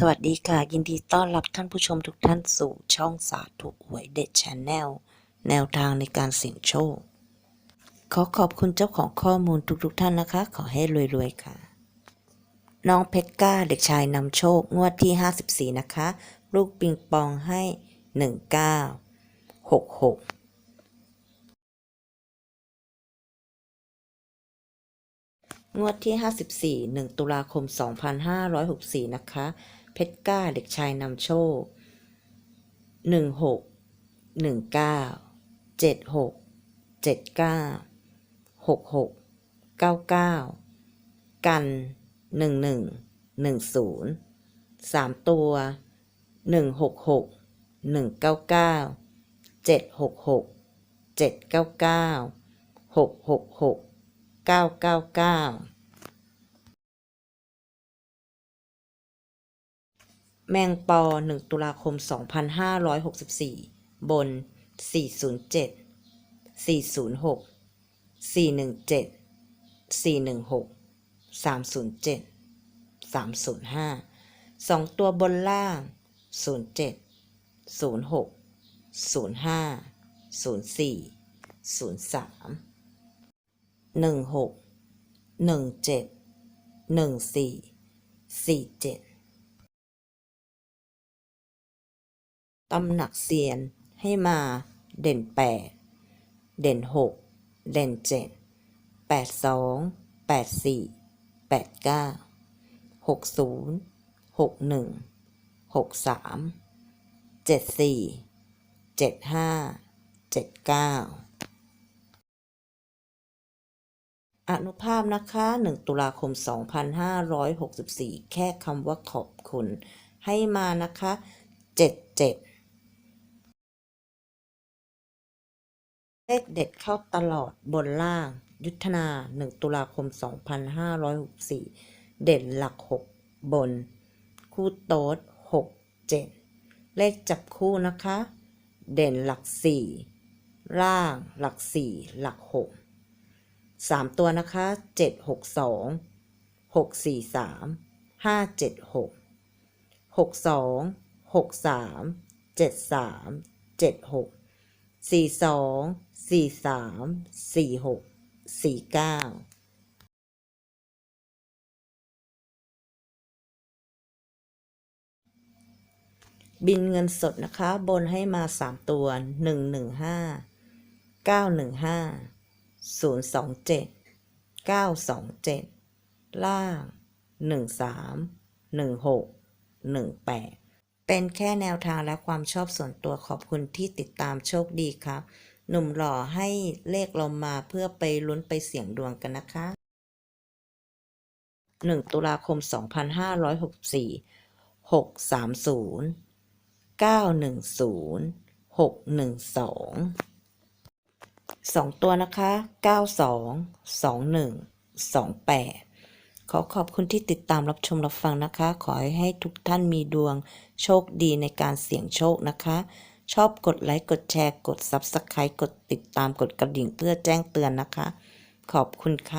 สวัสดีค่ะ ยินดีต้อนรับท่านผู้ชมทุกท่านสู่ช่องสาธุหวยเด็ดชแนลแนวทางในการเสี่ยงโชค ขอขอบคุณเจ้าของข้อมูลทุกๆท่านนะคะ ขอให้รวยๆค่ะ น้องเพชรก้าเด็กชายนำโชค งวดที่ 54 นะคะ ลูกปิงปองให้ 19 66งวดที่ 54 1 ตุลาคม 2564 นะคะ เพชรก้าเด็กชายนำโชค 16 19 76 79 66 99 กัน 11 10 3 ตัว 166 199 766 799 666 999 แมงปอ 1 ตุลาคม 2564 บน 407 406 417 416 307 305 2 ตัวบนล่าง 07 06 05 04 03 16 17 14 47 ตำหนักเซียนให้มาเด่นแปดเด่นหกเด่นเจ็ดแปดสองแปดสี่แปดเก้าหกศูนย์หกหนึ่งหกสามเจ็ดสี่เจ็ดห้าเจ็ดเก้าอนุภาพนะคะ 1 ตุลาคม 2564 แค่คำว่าขอบคุณให้มานะคะ 77 เลขเด็ดเข้าตลอดบนล่าง ยุทธนา 1 ตุลาคม 2564 เด่นหลัก 6 บน คู่โต๊ด6 7 เลขจับคู่นะคะ เด่นหลัก 4 ล่างหลัก 4 หลัก6สามตัวนะคะเจ็ดหกสองหกสี่สามห้าเจ็ดหกหก สี่สองสี่สามสี่หกสี่เก้าบินเงินสดนะคะ บนให้มาสามตัวหนึ่งหนึ่งห้าเก้าหนึ่งห้าศูนย์สองเจ็ดเก้าสองเจ็ดล่างหนึ่งสามหนึ่งหกหนึ่งแปด เป็นแค่แนวทางและความชอบส่วนตัวขอบคุณที่ติดตามโชคดีครับ หนุ่มหล่อให้เลขเรามาเพื่อไปลุ้นไปเสี่ยงดวงกันนะคะ 1 ตุลาคม 2564 630 910 612 2 ตัวนะคะ 92 21 28 ขอขอบคุณที่ติดตามรับชมรับฟังนะคะ ขอให้ทุกท่านมีดวงโชคดีในการเสี่ยงโชคนะคะ ชอบกดไลค์กดแชร์กด Subscribe กดติดตามกดกระดิ่งเพื่อแจ้งเตือนนะคะ ขอบคุณค่ะ